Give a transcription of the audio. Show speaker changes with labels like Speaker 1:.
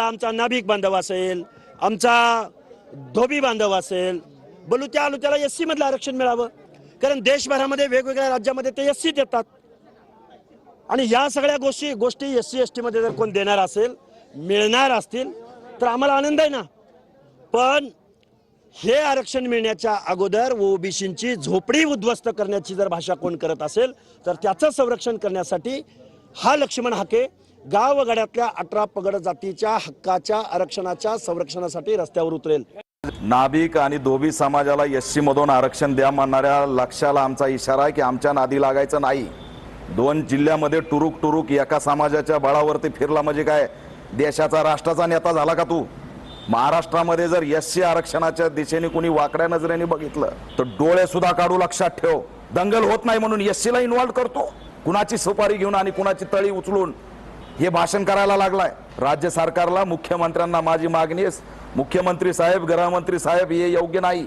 Speaker 1: आमचा नाभिक बांधव असेल आमचा धोबी बांधव असेल बलुत्या आलुत्याला एस सी मधलं आरक्षण मिळावं. कारण देशभरामध्ये वेगवेगळ्या राज्यामध्ये ते एस सी देतात. आणि या सगळ्या गोष्टी गोष्टी एस सी एसमध्ये जर कोण देणार असेल मिळणार असतील तर आम्हाला आनंद आहे ना. पण हे आरक्षण मिळण्याच्या अगोदर ओबीसींची झोपडी उद्ध्वस्त करण्याची जर भाषा कोण करत असेल तर त्याचं संरक्षण करण्यासाठी हा लक्ष्मण हाके गावगाड्यातल्या अठरा पगड जातीच्या हक्काच्या आरक्षणाच्या संरक्षणासाठी रस्त्यावर उतरेल.
Speaker 2: नाभिक आणि धोबी समाजाला एससी मधून आरक्षण द्या म्हणणाऱ्या लक्षाला आमचा इशारा आहे की आमच्या नादी लागायचं नाही. दोन जिल्ह्यामध्ये टुरुक टुरुक एका समाजाच्या बळावरती फिरला म्हणजे काय? देशाचा राष्ट्राचा नेता झाला का तू? महाराष्ट्रामध्ये जर एससी आरक्षणाच्या दिशेने कुणी वाकड्या नजरेने बघितलं तर डोळे सुद्धा काढू लक्षात ठेव. दंगल होत नाही म्हणून एससीला ला इन्व्हॉल्व करतो. कुणाची सुपारी घेऊन आणि कुणाची तळी उचलून हे भाषण करायला लागलाय. राज्य सरकारला मुख्यमंत्र्यांना माझी मागणी आहे मुख्यमंत्री साहेब गृहमंत्री साहेब हे योग्य नाही.